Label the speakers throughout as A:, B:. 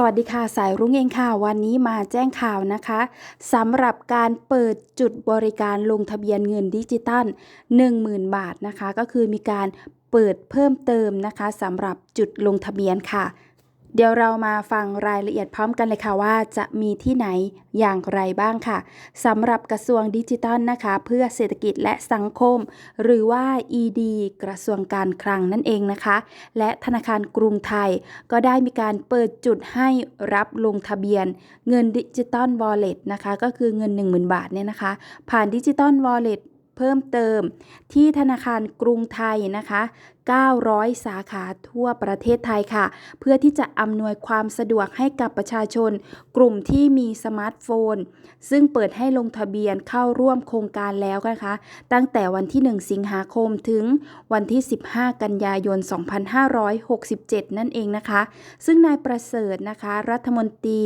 A: สวัสดีค่ะ สายรุ้งเองค่ะ วันนี้มาแจ้งข่าวนะคะสำหรับการเปิดจุดบริการลงทะเบียนเงินดิจิตัล 10,000 บาทนะคะ ก็คือมีการเปิดเพิ่มเติมนะคะสำหรับจุดลงทะเบียนค่ะ เดี๋ยวเรามาฟังรายละเอียดพร้อมกันเลยค่ะว่าจะมีที่ไหนอย่างไรบ้างค่ะสำหรับกระทรวงดิจิทัลนะคะ เพื่อเศรษฐกิจและสังคม หรือว่า ED กระทรวงการคลังนั่นเองนะคะ และธนาคารกรุงไทย ก็ได้มีการเปิดจุดให้รับลงทะเบียน เงินดิจิตอลวอลเล็ตนะคะ ก็คือเงิน 10,000 บาทเนี่ยนะคะ ผ่านดิจิตอลวอลเล็ต เพิ่มเติม ที่ธนาคารกรุงไทยนะคะ 900 สาขาทั่วประเทศไทยค่ะ เพื่อที่จะอำนวยความสะดวกให้กับประชาชน กลุ่มที่มีสมาร์ทโฟน ซึ่งเปิดให้ลงทะเบียนเข้าร่วมโครงการแล้วนะคะ ตั้งแต่วันที่ 1 สิงหาคมถึงวันที่ 15 กันยายน 2567 นั่นเองนะคะ ซึ่งนายประเสริฐนะคะ รัฐมนตรี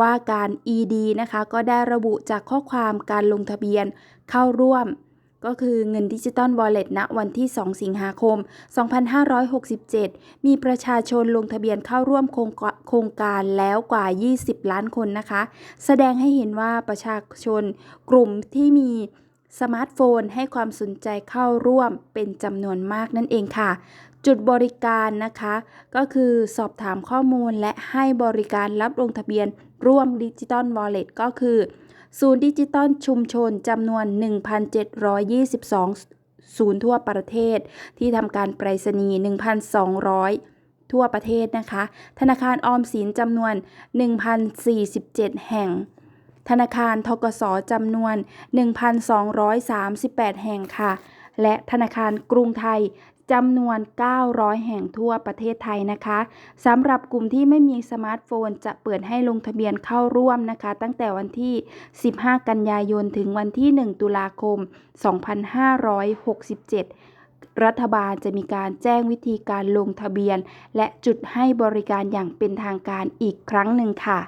A: ว่าการ ED นะคะ ก็ได้ระบุจากข้อความการลงทะเบียนเข้าร่วม ก็คือเงินดิจิตอลวอลเล็ตณวันที่ 2 สิงหาคม 2567 มีประชาชนลงทะเบียนเข้าร่วมโครงการแล้วกว่า 20 ล้านคนนะคะ แสดงให้เห็นว่าประชาชนกลุ่มที่มี สมาร์ทโฟนให้ความสนใจเข้าร่วมเป็นจำนวนมากนั่นเองค่ะ จุดบริการนะคะ ก็คือสอบถามข้อมูลและให้บริการรับลงทะเบียนร่วมดิจิตอลวอลเล็ตก็คือ ศูนย์ดิจิตอลชุมชนจำนวน 1,722 ศูนย์ทั่วประเทศ ที่ทำการไปรษณีย์ 1,200ทั่วประเทศนะคะ ธนาคารออมสินจำนวน 1,047 แห่ง ธนาคารทกสจำนวน 1,238 แห่งค่ะ และธนาคารกรุงไทยจำนวน 900 แห่งทั่วประเทศไทยนะคะสำหรับกลุ่มที่ไม่มีสมาร์ทโฟน จะเปิดให้ลงทะเบียนเข้าร่วมนะคะ ตั้งแต่วันที่ 15 กันยายน ถึงวันที่ 1 ตุลาคม 2567 รัฐบาลจะมีการแจ้งวิธีการลงทะเบียน และจุดให้บริการอย่างเป็นทางการอีกครั้งหนึ่งค่ะ